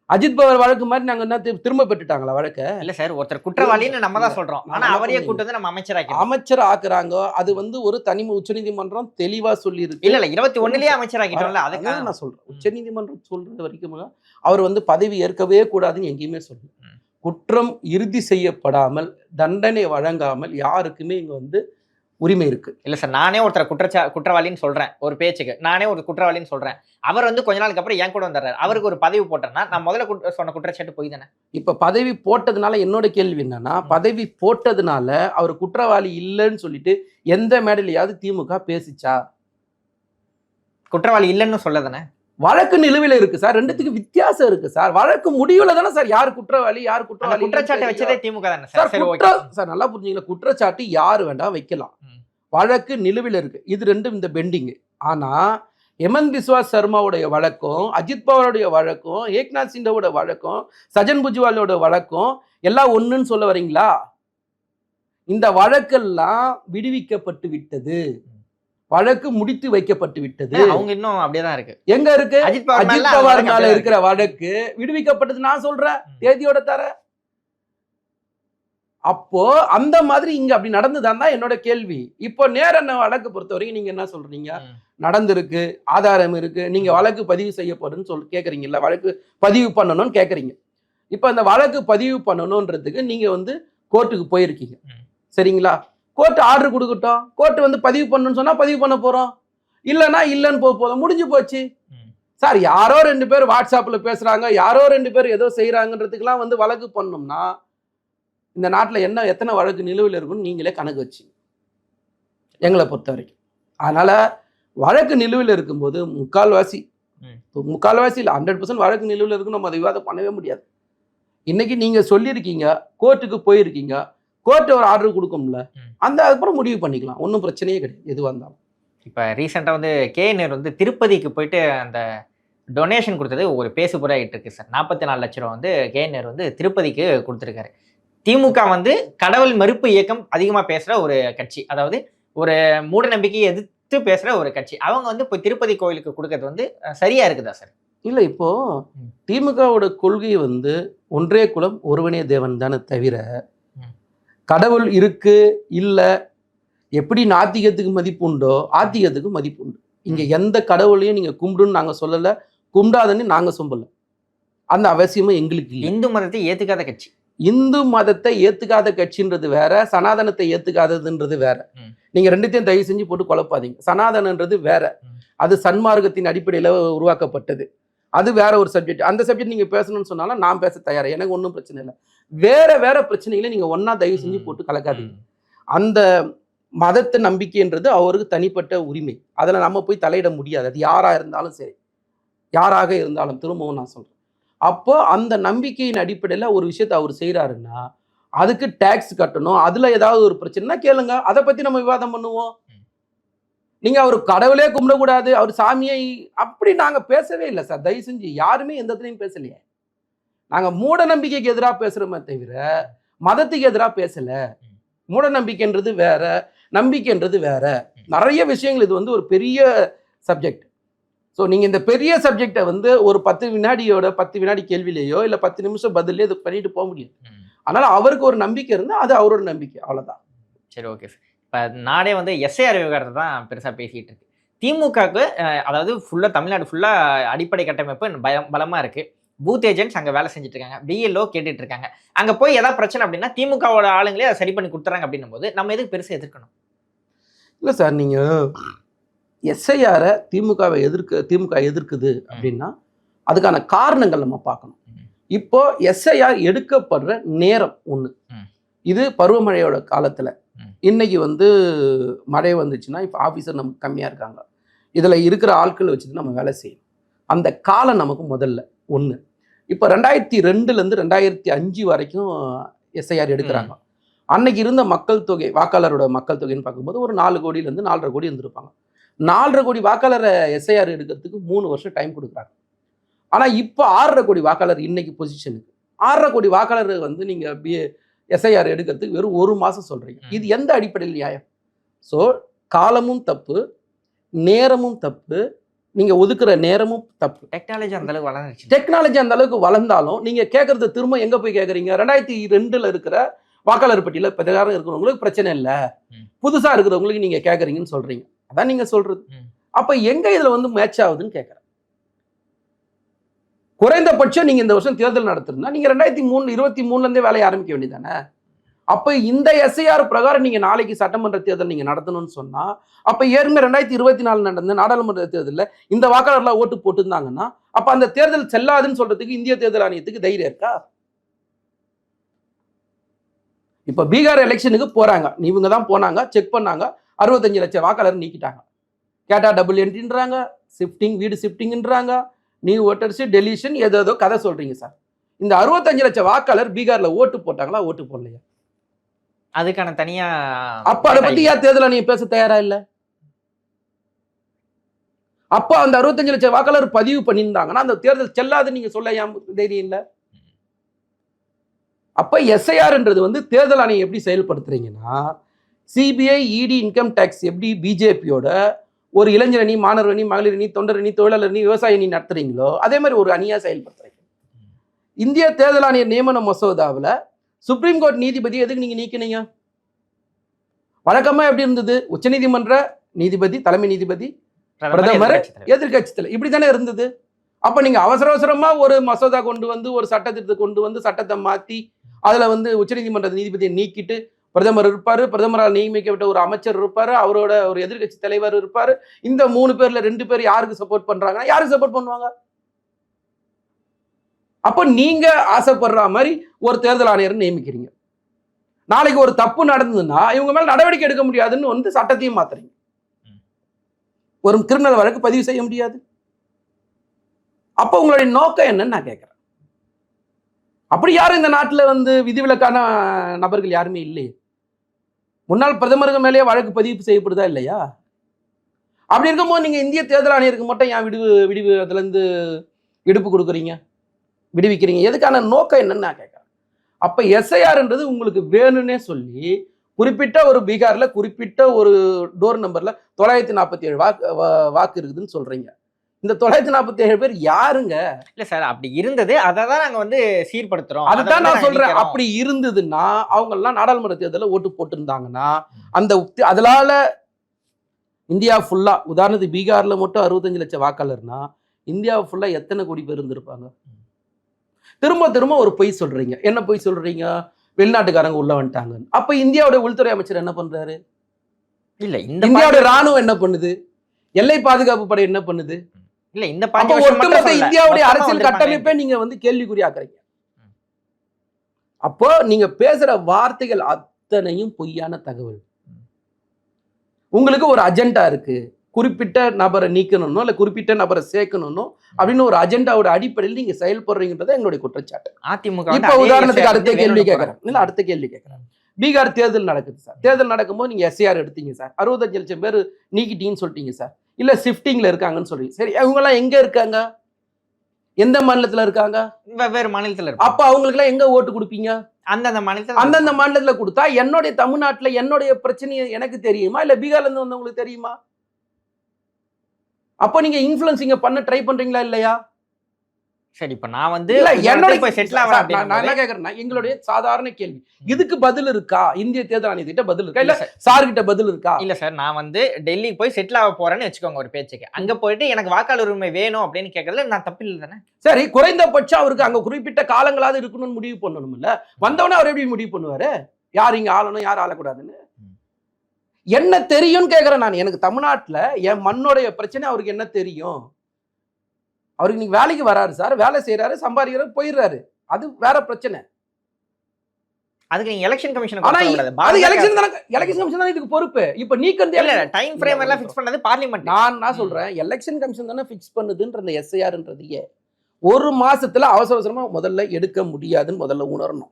Speaker 2: அஜித் பவர் வழக்கு மாதிரி நாங்க என்ன திரும்ப பெற்றுட்டாங்களா வழக்க?
Speaker 1: இல்ல சார் ஒருத்தர் குற்றவாளின்னு நம்ம தான். சொல்றோம். ஆனா அவரையே? கூட்டு வந்து நம்ம அமைச்சராக்கிறோம்
Speaker 2: அமைச்சர் ஆக்குறாங்க. அது வந்து ஒரு தனி உச்சநீதிமன்றம் தெளிவா சொல்லி இருக்கு
Speaker 1: இல்ல இல்ல இருபத்தி ஒண்ணுலயே அமைச்சராக்கிட்டோம்ல அதுக்காக.
Speaker 2: நான் சொல்றேன். உச்சநீதிமன்றம் சொல்றது வரைக்கும் அவர் வந்து பதவி ஏற்கவே கூடாதுன்னு எங்கேயுமே சொல்லு
Speaker 1: ம்.
Speaker 2: குற்றம் இறுதி செய்யப்படாமல் தண்டனை வழங்காமல் யாருக்குமே இங்க வந்து உரிமை இருக்கு.
Speaker 1: இல்ல சார் நானே ஒருத்தர் குற்றச்சா குற்றவாளின்னு சொல்றேன் ஒரு பேச்சுக்கு. நானே ஒரு குற்றவாளின்னு சொல்றேன். அவர் வந்து கொஞ்ச நாளுக்கு அப்புறம் என் கூட வந்துடுறாரு அவருக்கு ஒரு பதவி போட்டேன்னா நான் முதல்ல குற்ற- சொன்ன குற்றச்சாட்டு போய் தானே?
Speaker 2: இப்ப பதவி போட்டதுனால என்னோட கேள்வி என்னன்னா. பதவி போட்டதுனால அவர் குற்றவாளி இல்லைன்னு சொல்லிட்டு எந்த மேடையிலயாவது திமுக பேசிச்சா?
Speaker 1: குற்றவாளி இல்லைன்னு சொல்ல தானே?
Speaker 2: வழக்கு நிலுவையில இருக்கு சார். ரெண்டுத்துக்கு வித்தியாசம் இருக்கு சார். வழக்கு முடிவுல தானே சார் யார் குற்றவாளி யார் குற்றவாளி
Speaker 1: குற்றச்சாட்டை வச்சதே. திமுக தானே
Speaker 2: சார். குற்ற சார் நல்லா புரிஞ்சுங்களா குற்றச்சாட்டு யாரு வேண்டாம் வைக்கலாம். வழக்கு நிலுவையில் இருக்கு. இது ரெண்டும் இந்த பெண்டிங். ஆனா ஹெமந்த் பிஸ்வாஸ் சர்மாவுடைய வழக்கம் அஜித் பவாருடைய வழக்கம் ஏக்நாத் சிண்டோட வழக்கம் சஜன் புஜ்வாலோட வழக்கம் எல்லாம் ஒண்ணுன்னு சொல்ல வரீங்களா? இந்த வழக்கெல்லாம் விடுவிக்கப்பட்டு விட்டது. வழக்கு முடித்து வைக்கப்பட்டு விட்டது.
Speaker 1: அவங்க இன்னும் அப்படியே தான் இருக்கு.
Speaker 2: எங்க இருக்கு?
Speaker 1: அஜித் பவார்
Speaker 2: அஜித்
Speaker 1: மேல
Speaker 2: இருக்கிற வழக்கு விடுவிக்கப்பட்டது நான் சொல்றேன். தேதியோட தர. அப்போ அந்த மாதிரி இங்க அப்படி நடந்துதான் தான் என்னோட கேள்வி. இப்போ நேர வழக்கு பொறுத்த வரைக்கும் நீங்க என்ன சொல்றீங்க. நடந்திருக்கு ஆதாரம் இருக்கு நீங்க வழக்கு பதிவு செய்ய போறேன்னு சொல்லி கேக்குறீங்கல்ல வழக்கு பதிவு பண்ணணும்னு கேக்குறீங்க. இப்போ அந்த வழக்கு பதிவு பண்ணணுன்றதுக்கு நீங்க வந்து கோர்ட்டுக்கு போயிருக்கீங்க. சரிங்களா? கோர்ட் ஆர்டர் கொடுக்கட்டும். கோர்ட் வந்து பதிவு பண்ணணும்னு சொன்னா பதிவு பண்ண போறோம். இல்லைன்னா இல்லைன்னு போக போதும். முடிஞ்சு போச்சு. சார் யாரோ ரெண்டு பேர் வாட்ஸ்அப்ல பேசுறாங்க. யாரோ ரெண்டு பேர் ஏதோ செய்யறாங்கன்றதுக்கெல்லாம் வந்து வழக்கு பண்ணோம்னா இந்த நாட்டில் என்ன எத்தனை வழக்கு நிலுவையில் இருக்குன்னு நீங்களே கணக்கு வச்சு எங்களை பொறுத்த வரைக்கும் அதனால வழக்கு நிலுவையில் இருக்கும்போது முக்கால்வாசி. முக்கால்வாசி இல்லை ஹண்ட்ரட் பர்சன்ட் வழக்கு நிலுவையில் இருக்கு நம்ம அதை விவாதம் பண்ணவே முடியாது. இன்னைக்கு நீங்க சொல்லியிருக்கீங்க கோர்ட்டுக்கு போயிருக்கீங்க கோர்ட் ஒரு ஆர்டர் கொடுக்கும்ல. அந்த அதுக்கப்புறம் முடிவு பண்ணிக்கலாம் ஒன்றும் பிரச்சனையே கிடையாது எதுவாக இருந்தாலும்
Speaker 1: இப்போ ரீசெண்டாக வந்து கேஎன்ஆர் வந்து திருப்பதிக்கு போயிட்டு அந்த டொனேஷன் கொடுத்தது ஒரு பேசு ஆகிட்டு இருக்கு சார் நாற்பத்தி நாலு லட்ச ரூபா வந்து கேஎன்ஆர் வந்து திருப்பதிக்கு கொடுத்துருக்காரு திமுக வந்து கடவுள் மறுப்பு இயக்கம் அதிகமாக பேசுகிற ஒரு கட்சி அதாவது ஒரு மூட நம்பிக்கையை எதிர்த்து பேசுகிற ஒரு கட்சி அவங்க வந்து இப்போ திருப்பதி கோயிலுக்கு கொடுக்கறது வந்து அஹ், சரியா இருக்குதா சார்
Speaker 2: இல்லை இப்போ
Speaker 1: ம்.
Speaker 2: திமுகவோட கொள்கை வந்து ஒன்றே குலம் ஒருவனே தேவன் தானே தவிர. கடவுள் இருக்கு இல்லை எப்படி நாத்திகத்துக்கு மதிப்பு உண்டோ ஆத்திகத்துக்கு மதிப்பு உண்டு. இங்க எந்த கடவுளையும் நீங்க கும்பிடுன்னு நாங்க சொல்லல கும்பிடாதன்னு நாங்க சொல்லல. அந்த அவசியமும் எங்களுக்கு இல்லை.
Speaker 1: இந்து மதத்தை ஏத்துக்காத கட்சி.
Speaker 2: இந்து மதத்தை ஏத்துக்காத கட்சின்றது வேற சனாதனத்தை ஏத்துக்காததுன்றது வேற.
Speaker 1: ம்.
Speaker 2: நீங்க ரெண்டுத்தையும் தயவு செஞ்சு போட்டு குழப்பாதீங்க. சனாதனன்றது வேற. அது சன்மார்க்கத்தின் அடிப்படையில உருவாக்கப்பட்டது. அது வேற ஒரு சப்ஜெக்ட் அந்த சப்ஜெக்ட் நீங்க பேசணும்னு சொன்னாலும் நான் பேச தயார்? எனக்கு ஒன்றும் பிரச்சனை இல்லை. வேற வேற பிரச்சனைகளை நீங்க ஒண்ணா தயவு செஞ்சு. போட்டு கலக்காதீங்க. அந்த மதத்து நம்பிக்கைன்றது அவருக்கு தனிப்பட்ட உரிமை. அதில் நம்ம போய் தலையிட முடியாது. அது யாராக இருந்தாலும் சரி. யாராக இருந்தாலும் திரும்பவும் நான் சொல்கிறேன் அப்போ அந்த நம்பிக்கையின் அடிப்படையில் ஒரு விஷயத்தை அவர் செய்கிறாருன்னா அதுக்கு டேக்ஸ் கட்டணும். அதில் ஏதாவது ஒரு பிரச்சனைனா கேளுங்க. அதை பற்றி நம்ம விவாதம் பண்ணுவோம். நீங்கள் அவர் கடவுளே கும்பிடக்கூடாது அவர் சாமியை அப்படி நாங்கள் பேசவே இல்லை சார். தயவு செஞ்சு யாருமே எந்த இடத்துலையும் பேசலையே. நாங்கள் மூட நம்பிக்கைக்கு எதிராக பேசுகிறோமே தவிர மதத்துக்கு எதிராக பேசலை. மூட நம்பிக்கைன்றது வேற நம்பிக்கைன்றது வேற. நிறைய விஷயங்கள் இது வந்து ஒரு பெரிய சப்ஜெக்ட் ஸோ நீங்கள் இந்த பெரிய சப்ஜெக்டை வந்து ஒரு பத்து வினாடியோட பத்து வினாடி கேள்வியிலேயோ இல்லை பத்து நிமிஷம் பதிலே இது பண்ணிட்டு போக முடியும். அதனால அவருக்கு ஒரு நம்பிக்கை இருந்தால் அது அவரோட நம்பிக்கை. அவ்வளோதான்
Speaker 1: சரி ஓகே சார். இப்போ நாடே வந்து எஸ்ஐஆர் விவகாரத்தை தான் பெருசாக பேசிகிட்டு இருக்கு. திமுகவுக்கு அதாவது ஃபுல்லாக தமிழ்நாடு ஃபுல்லாக அடிப்படை கட்டமைப்பு பலம் பலமாக இருக்குது பூத் ஏஜென்ட்ஸ் அங்கே வேலை செஞ்சுட்டு இருக்காங்க. பிஎல்ஓ கேட்டுட்டு இருக்காங்க. அங்கே போய் ஏதாவது பிரச்சனை அப்படின்னா திமுகவோட ஆளுங்களே அதை சரி பண்ணி கொடுத்துறாங்க அப்படின்னும் போது நம்ம எதுக்கு பெருசாக எதிர்க்கணும்?
Speaker 2: இல்லை சார் நீங்கள் எஸ்ஐஆரை திமுகவை எதிர்க்க திமுக எதிர்க்குது அப்படின்னா அதுக்கான காரணங்கள் நம்ம பார்க்கணும். இப்போ எஸ்ஐஆர் எடுக்கப்படுற நேரம் ஒன்று. இது பருவமழையோட காலத்தில். இன்னைக்கு வந்து மழை வந்துச்சுன்னா இப்போ ஆஃபீஸர் நமக்கு கம்மியாக இருக்காங்க. இதில் இருக்கிற ஆட்கள் வச்சுட்டு நம்ம வேலை செய்யணும். அந்த காலம் நமக்கு முதல்ல ஒன்று இப்போ ரெண்டாயிரத்தி ரெண்டுலேருந்து ரெண்டாயிரத்தி அஞ்சு வரைக்கும் எஸ்ஐஆர் எடுக்கிறாங்க. அன்னைக்கு இருந்த மக்கள் தொகை வாக்காளரோட மக்கள் தொகைன்னு பார்க்கும்போது ஒரு நாலு கோடியிலேருந்து நாலரை கோடி இருந்திருப்பாங்க. நாலரை கோடி வாக்காளரை எஸ்ஐஆர் எடுக்கிறதுக்கு மூணு வருஷம் டைம் கொடுக்குறாங்க. ஆனால் இப்போ ஆறரை கோடி வாக்காளர் இன்னைக்கு பொசிஷனுக்கு ஆறரை கோடி வாக்காளர் வந்து நீங்கள் பி எஸ்ஐஆர் எடுக்கிறதுக்கு வெறும் ஒரு மாதம் சொல்கிறீங்க. இது எந்த அடிப்படையில் நியாயம்? ஸோ காலமும் தப்பு நேரமும் தப்பு நீங்கள் ஒதுக்குற நேரமும் தப்பு.
Speaker 1: டெக்னாலஜி அந்த அளவுக்கு வளர்ந்துச்சு
Speaker 2: டெக்னாலஜி அந்த அளவுக்கு வளர்ந்தாலும் நீங்க கேட்கறது திரும்ப எங்க போய் கேட்குறீங்க ரெண்டாயிரத்தி ரெண்டுல இருக்கிற வாக்காளர் பட்டியல பிரகாரம் இருக்கிறவங்களுக்கு பிரச்சனை இல்லை.
Speaker 1: ம்.
Speaker 2: புதுசா இருக்கிறவங்களுக்கு நீங்க கேட்குறீங்கன்னு சொல்றீங்க. அதான் நீங்க சொல்றது.
Speaker 1: ம்.
Speaker 2: அப்ப எங்க இதுல வந்து மேட்ச் ஆகுதுன்னு கேட்குறேன் குறைந்தபட்சம் நீங்கள் இந்த வருஷம் தேர்தல் நடத்துறதுனா நீங்கள் ரெண்டாயிரத்தி மூணு இருபத்தி மூணுலேருந்தே வேலையை ஆரம்பிக்க வேண்டியதானே அப்போ இந்த எஸ்ஐஆர் பிரகாரம் நீங்கள் நாளைக்கு சட்டமன்ற தேர்தல் நீங்கள் நடத்தணும்னு சொன்னால் அப்போ ஏற்கனவே ரெண்டாயிரத்தி இருபத்தி நாலு நடந்த நாடாளுமன்ற தேர்தலில் இந்த வாக்காளர்லாம் ஓட்டு போட்டிருந்தாங்கன்னா அப்போ அந்த தேர்தல் செல்லாதுன்னு சொல்கிறதுக்கு இந்திய தேர்தல் ஆணையத்துக்கு தைரியம் இருக்கா? இப்போ பீகார் எலெக்ஷனுக்கு போகிறாங்க இவங்க தான் போனாங்க செக் பண்ணாங்க. அறுபத்தஞ்சு லட்சம் வாக்காளர் நீக்கிட்டாங்க. கேட்டா டபுள் என்ட்ரின்றாங்க ஷிஃப்டிங் வீடு ஷிஃப்டிங்ன்றாங்க நியூ ஓட்டர்ஸ் டெலிஷன் ஏதோ கதை சொல்றீங்க சார். இந்த அறுபத்தஞ்சு லட்சம் வாக்காளர் பீகார்ல ஓட்டு போட்டாங்களா ஓட்டு போடலையா?
Speaker 1: அதுக்கான தனியா
Speaker 2: அப்ப அதை பத்தி ஏன் தேர்தல் ஆணையம் பேச தயாரா இல்ல? அப்ப அந்த அறுபத்தஞ்சு லட்சம் வாக்காளர் பதிவு பண்ணியிருந்தாங்கன்னா அந்த தேர்தல் செல்லாதுன்னு நீங்க சொல்ல ஏன் தைரியம் இல்ல? அப்ப எஸ்ஐஆர்ன்றது வந்து தேர்தல் ஆணையம் எப்படி செயல்படுத்துறீங்கன்னா சிபிஐ இடி இன்கம் டேக்ஸ் எப்படி பிஜேபியோட ஒரு இளைஞர் அணி மாணவர் அணி மகளிர் அணி தொண்டர் அணி தொழிலாளர் அணி விவசாய அணி நடத்துறீங்களோ? அதே மாதிரி ஒரு அணியா செயல்படுத்துறீங்க. இந்திய தேர்தல் ஆணைய நியமன மசோதாவில் சுப்ரீம் கோர்ட் நீதிபதி எதுக்கு நீங்க நீக்கினீங்க? வழக்கமா எப்படி இருந்தது? உச்சநீதிமன்ற நீதிபதி தலைமை நீதிபதி பிரதமர் எதிர்க்கட்சி தலை இப்படி தானே இருந்தது? அப்ப நீங்க அவசர அவசரமா ஒரு மசோதா கொண்டு வந்து ஒரு சட்டத்திட்டத்தை கொண்டு வந்து சட்டத்தை மாத்தி அதுல வந்து உச்சநீதிமன்ற நீதிபதியை நீக்கிட்டு பிரதமர் இருப்பார் பிரதமரால் நியமிக்கப்பட்ட ஒரு அமைச்சர் இருப்பார் அவரோட ஒரு எதிர்க்கட்சி தலைவர் இருப்பார். இந்த மூணு பேர்ல ரெண்டு பேர் யாருக்கு சப்போர்ட் பண்றாங்கன்னா யாருக்கு சப்போர்ட் பண்ணுவாங்க? அப்போ நீங்க ஆசைப்படுற மாதிரி ஒரு தேர்தல் ஆணையர் நியமிக்கிறீங்க. நாளைக்கு ஒரு தப்பு நடந்ததுன்னா இவங்க மேலே நடவடிக்கை எடுக்க முடியாதுன்னு வந்து சட்டத்தையும் மாத்துறீங்க. ஒரு கிரிமினல் வழக்கு பதிவு செய்ய முடியாது. அப்போ உங்களுடைய நோக்கம் என்னன்னு நான் கேட்குறேன் அப்படி யாரும் இந்த நாட்டில் வந்து விதிவிலக்கான நபர்கள் யாருமே இல்லையே. முன்னாள் பிரதமருக்கு மேலேயே வழக்கு பதிவு செய்யப்படுதா இல்லையா? அப்படி இருக்கும்போது நீங்கள் இந்திய தேர்தல் ஆணையருக்கு மட்டும் ஏன் விடுவு விடுவு அதுலேருந்து விடுப்பு கொடுக்குறீங்க? விடுவிக்கிறீங்க. எதுக்கான நோக்கம் என்னன்னு நான் கேட்குறேன். அப்போ எஸ்ஐஆர்ன்றது உங்களுக்கு வேணும்னே சொல்லி குறிப்பிட்ட ஒரு பீகாரில் குறிப்பிட்ட ஒரு டோர் நம்பரில் தொள்ளாயிரத்தி நாற்பத்தி ஏழு வாக்கு வாக்கு இருக்குதுன்னு சொல்கிறீங்க இந்த தொள்ளாயிரத்தி நாற்பத்தி ஏழு பேர் யாருங்க?
Speaker 1: இல்ல சார் அப்படி இருந்தது. அதை தான் நாங்க வந்து சீர்படுத்துறோம். அதை
Speaker 2: அதுதான் நான் சொல்றேன். அப்படி இருந்ததுன்னா அவங்க எல்லாம் நாடாளுமன்ற தேர்தலில் ஓட்டு போட்டிருந்தாங்கன்னா அந்த அதனால இந்தியா ஃபுல்லா உதாரணத்துக்கு பீகார்ல மட்டும் அறுபத்தஞ்சு லட்சம் வாக்காளர்னா இந்தியா ஃபுல்லா எத்தனை கோடி பேர் இருந்திருப்பாங்க? திரும்ப திரும்ப ஒரு பொய் சொல்றீங்க. என்ன பொய் சொல்றீங்க? வெளிநாட்டுக்காரங்க உள்ள வந்துட்டாங்க. அப்ப இந்தியாவோட உள்துறை அமைச்சர் என்ன பண்றாரு?
Speaker 1: இல்ல இந்த
Speaker 2: இந்தியாவோட
Speaker 1: பாஞ்சு-
Speaker 2: ராணுவம் என்ன பண்ணுது? எல்லை பாதுகாப்பு படை என்ன பண்ணுது?
Speaker 1: இல்ல இந்த
Speaker 2: ஒட்டுமொத்த. இந்தியாவுடைய அரசியல். கட்டமைப்பை நீங்க வந்து கேள்விக்குறியாக்குறீங்க. அப்போ நீங்க பேசுற வார்த்தைகள் அத்தனையும் பொய்யான தகவல். உங்களுக்கு ஒரு அஜெண்டா இருக்கு. குறிப்பிட்ட நபரை நீக்கணும்னோ இல்ல குறிப்பிட்ட நபரை சேர்க்கணும்னோ அப்படின்னு ஒரு அஜெண்டாவோட அடிப்படையில் நீங்க செயல்படுறீங்கன்றத எங்களுடைய குற்றச்சாட்டு.
Speaker 1: அதிமுக
Speaker 2: இப்ப உதாரணத்துக்கு அடுத்த கேள்வி கேட்கறேன் இல்ல அடுத்த கேள்வி கேட்கறேன் பீகார் தேர்தல் நடக்குது சார். தேர்தல் நடக்கும்போது நீங்க எஸ்ஏஆர் எடுத்தீங்க சார். அறுபத்தஞ்சு லட்சம் பேர் நீக்கிட்டீங்கன்னு சொல்லிட்டீங்க சார். இல்ல ஷிஃப்டிங்ல இருக்காங்கன்னு சொல்றீங்க சரி அவங்க எல்லாம் எங்க இருக்காங்க? எந்த மாநிலத்துல இருக்காங்க?
Speaker 1: வெவ்வேறு மாநிலத்துல
Speaker 2: அப்ப அவங்களுக்கு எல்லாம் எங்க ஓட்டு கொடுப்பீங்க?
Speaker 1: அந்தந்த மாநிலத்துல
Speaker 2: அந்தந்த மாநிலத்துல கொடுத்தா என்னுடைய தமிழ்நாட்டுல என்னுடைய பிரச்சனையை எனக்கு தெரியுமா? இல்ல பீகார்ல இருந்து வந்தவங்களுக்கு தெரியுமா? அப்ப நீங்க இன்ஃபுளுன்சிங்க பண்ண ட்ரை பண்றீங்களா இல்லையா?
Speaker 1: சரி இப்ப நான் வந்து
Speaker 2: என்னோட
Speaker 1: போய் செட்டில் ஆகலாம்
Speaker 2: நான் நான் என்ன கேக்குறேன்னா எங்களுடைய சாதாரண கேள்வி. இதுக்கு பதில் இருக்கா? இந்திய தேர்தல் ஆணையத்திட்ட பதில் இருக்கா? இல்ல
Speaker 1: சார்.
Speaker 2: கிட்ட பதில் இருக்கா?
Speaker 1: இல்ல சார் நான் வந்து டெல்லிக்கு போய் செட்டில் ஆக போறேன்னு வச்சுக்கோங்க ஒரு பேச்சுக்கு. அங்க போயிட்டு எனக்கு வாக்காளர் உரிமை வேணும் அப்படின்னு கேட்கறதுல நான் தப்பு இல்லை தானே?
Speaker 2: சரி குறைந்தபட்சம் அவருக்கு அங்க குறிப்பிட்ட காலங்களாவது இருக்கணும்னு முடிவு பண்ணணும்ல. வந்தவொடனே அவர் எப்படி முடிவு பண்ணுவாரு? யார் இங்க ஆளணும் யார் ஆளக்கூடாதுன்னு. என்ன தெரியும்னு கேக்குறேன் நான். எனக்கு தமிழ்நாட்டுல என் மண்ணோடைய பிரச்சனை அவருக்கு என்ன தெரியும்? அவருக்கு நீங்க வேலைக்கு வராரு சார் வேலை செய்யறாரு சம்பாதிக்கிறாரு போயிடுறாரு. அது வேற பிரச்சனை.
Speaker 1: அதுக்கு நீங்க எலெக்ஷன் கமிஷன்
Speaker 2: அது எலெக்ஷன் தானே எலெக்ஷன் கமிஷன் தானே இதுக்கு பொறுப்பு. இப்ப நீக்க
Speaker 1: இல்ல டைம் ஃப்ரேம் எல்லாம் ஃபிக்ஸ் பண்ணது பார்லிமெண்ட்
Speaker 2: நான் நான் சொல்றேன் எலெக்ஷன் கமிஷன் தானே ஃபிக்ஸ் பண்ணுதுன்ற இந்த எஸ்ஐஆர்ன்றதையே ஒரு மாசத்துல அவசர அவசரமா முதல்ல எடுக்க முடியாதுன்னு முதல்ல உணரணும்.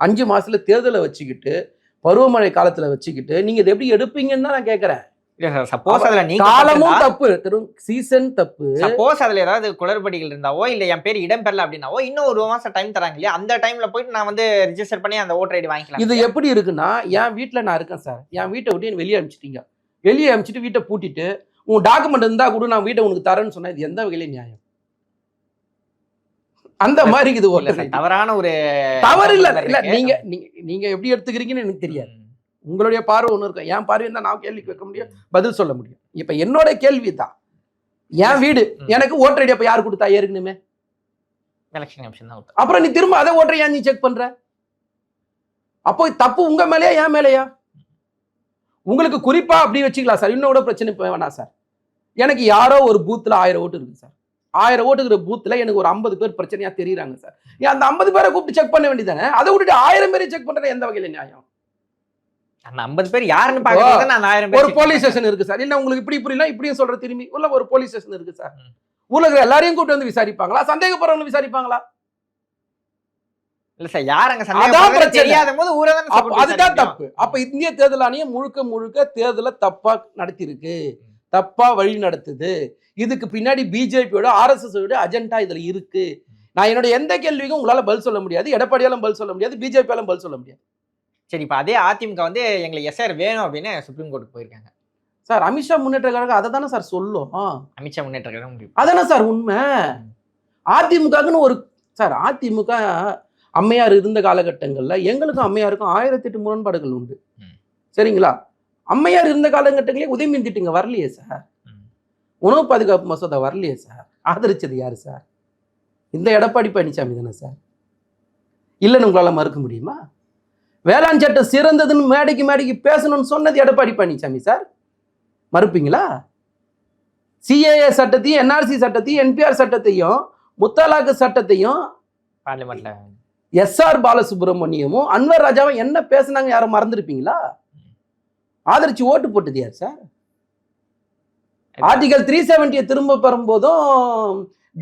Speaker 2: அஞ்சு மாசத்துல தேர்தலை வச்சுக்கிட்டு பருவமழை காலத்துல வச்சுக்கிட்டு நீங்க இதை எப்படி எடுப்பீங்கன்னு தான் நான் கேட்கறேன்
Speaker 1: சப்போஸ் அதுல நீங்க
Speaker 2: காலமும் தப்பு சீசன் தப்பு.
Speaker 1: சப்போஸ் அதுல ஏதாவது குளறுபடிகள் இருந்தாவோ இல்ல என் பேர் இடம் பெறல அப்படின்னாவோ இன்னும் ஒரு மாசம் டைம் தராங்க இல்லையா? அந்த டைம்ல போயிட்டு நான் வந்து ரிஜிஸ்டர் பண்ணி அந்த ஓட்டர் ஐடி வாங்கிக்கலாம்
Speaker 2: இது எப்படி இருக்குன்னா என் வீட்ல நான் இருக்கேன் சார். என் வீட்டை விட்டு வெளியே அனுப்பிச்சிட்டீங்க. வெளியே அனுப்பிச்சிட்டு வீட்டை பூட்டிட்டு உன் டாக்குமெண்ட் இருந்தா கூட நான் வீட்டை உனக்கு தரேன்னு சொன்னா இது எந்த வகையில நியாயம்? அந்த மாதிரி
Speaker 1: சார், தவறான ஒரு
Speaker 2: தவறு இல்ல இல்ல. நீங்க நீங்க எப்படி எடுத்துக்கிறீங்கன்னு எனக்கு தெரியாது. உங்களுடைய பார்வை ஒன்று இருக்கும். என் பார்வை தான் நான் கேள்வி கேட்க முடியும் பதில் சொல்ல முடியும். இப்ப என்னோட கேள்வி தான். என் வீடு. எனக்கு ஓட்டர் ஐடி அப்ப யார் கொடுத்தா ஏற்கனவே?
Speaker 1: எலெக்ஷன் கமிஷன் தான் கொடுத்தா.
Speaker 2: அப்புறம் நீ திரும்ப அதை ஓட்டர் ஏன் நீ செக் பண்ற? அப்போ தப்பு உங்க மேலயா என் மேலயா? உங்களுக்கு குறிப்பா அப்படி வச்சுக்கலாம் சார். இன்னோட பிரச்சனை வேணாம் சார். எனக்கு யாரோ ஒரு பூத்துல ஆயிரம் ஓட்டு இருக்கு சார். ஆயிரம் ஓட்டு இருக்கிற பூத்துல எனக்கு ஒரு ஐம்பது பேர் பிரச்சனையா தெரியுறாங்க சார். நீ அந்த ஐம்பது பேரை கூப்பிட்டு செக் பண்ண வேண்டியதானே அதை விட்டுட்டு ஆயிரம் பேரை செக் பண்றது எந்த வகையில நியாயம்?
Speaker 1: அந்த 50 பேர் யாருன்னு பாக்குறது நான் ஆயிரம் பேர்
Speaker 2: ஒரு போலீஸ். ஸ்டேஷன் இருக்கு சார். இல்ல உங்களுக்கு இப்படி புரியல? இப்படியும் சொல்ற திரும்பி. உள்ள ஒரு போலீஸ் ஸ்டேஷன் இருக்கு சார். ஊர்ல எல்லாரையும் கூப்பிட்டு வந்து விசாரிப்பாங்களா? சந்தேகப்படுறவங்க விசாரிப்பாங்களா?
Speaker 1: இல்ல சார் யார் அங்க சந்தேகம். தெரியாத போது
Speaker 2: அதுதான். தப்பு. அப்ப இந்திய தேர்தல் ஆணையம் முழுக்க முழுக்க தேர்தலை தப்பா நடத்தியிருக்கு. தப்பா வழி நடத்துது. இதுக்கு பின்னாடி பிஜேபியோட ஆர்எஸ்எஸ் ஓட அஜெண்டா இதுல இருக்கு. நான் என்னோட எந்த கேள்விக்கும் உங்களால பதில் சொல்ல முடியாது. எடப்பாடியாலும் பதில் சொல்ல முடியாது. பிஜேபியாலும் பதில் சொல்ல முடியாது.
Speaker 1: சரி இப்ப அதே அதிமுக வந்து எங்களுக்கு எஸ்ஆர் வேணும் அப்படின்னு சுப்ரீம் கோர்ட்டுக்கு போயிருக்காங்க.
Speaker 2: சார் அமித்ஷா முன்னேற்ற கழகம் அதை தானே சார் சொல்லும்?
Speaker 1: அமித்ஷா முன்னேற்ற கழகம்
Speaker 2: அதானே சார் உண்மை? அதிமுகன்னு ஒரு சார் அதிமுக அம்மையார் இருந்த காலகட்டங்கள்ல எங்களுக்கும் அம்மையாருக்கும் ஆயிரத்தி எட்டு முரண்பாடுகள் உண்டு. சரிங்களா? அம்மையார் இருந்த காலகட்டங்களே உதயமின் திட்டுங்க வரலையே சார். உணவு பாதுகாப்பு மசோதா வரலையே சார். ஆதரிச்சது யாரு சார்? இந்த எடப்பாடி பழனிசாமி தானே சார்? இல்லைன்னு உங்களால மறுக்க முடியுமா? வேளாண் சட்டம் சிறந்ததுன்னு மேடைக்கு மேடைக்கு பேசணும்னு சொன்னது எடப்பாடி பழனிசாமி சார். மறுப்பீங்களா? சிஏஏ சட்டத்தையும் என்ஆர்சி சட்டத்தையும் என்பிஆர் சட்டத்தையும் முத்தலாக்கு சட்டத்தையும்
Speaker 1: பார்லிமெண்ட்ல.
Speaker 2: எஸ்ஆர் பாலசுப்ரமணியமும் அன்வர் ராஜாவும் என்ன பேசுனாங்க யாரும் மறந்துருப்பீங்களா? ஆதரிச்சு ஓட்டு போட்டது யார் சார் ஆர்டிகல் த்ரீ செவன்ட்டியை திரும்ப பெறும்போதும்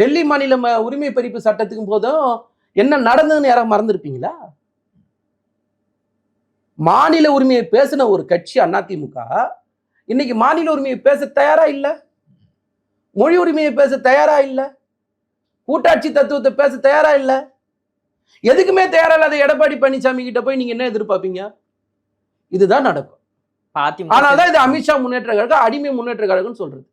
Speaker 2: டெல்லி மாநில உரிமை பறிப்பு சட்டத்துக்கும் போதும் என்ன நடந்ததுன்னு யாரும் மறந்துருப்பீங்களா? மாநில உரிமையை பேசின ஒரு கட்சி அதிமுக இன்னைக்கு மாநில உரிமையை பேச தயாரா இல்ல? மொழி உரிமையை பேச தயாரா இல்ல? கூட்டாட்சி தத்துவத்தை பேச தயாரா இல்ல? எதுக்குமே தயாரா இல்லாத எடப்பாடி பழனிசாமி கிட்ட போய் நீங்க என்ன எதிர்பார்ப்பீங்க? இதுதான் நடக்கும்.
Speaker 1: அதிமுக
Speaker 2: ஆனால்தான் இது அமித்ஷா முன்னேற்ற கழகம் அடிமை முன்னேற்ற கழகம்னு சொல்றது.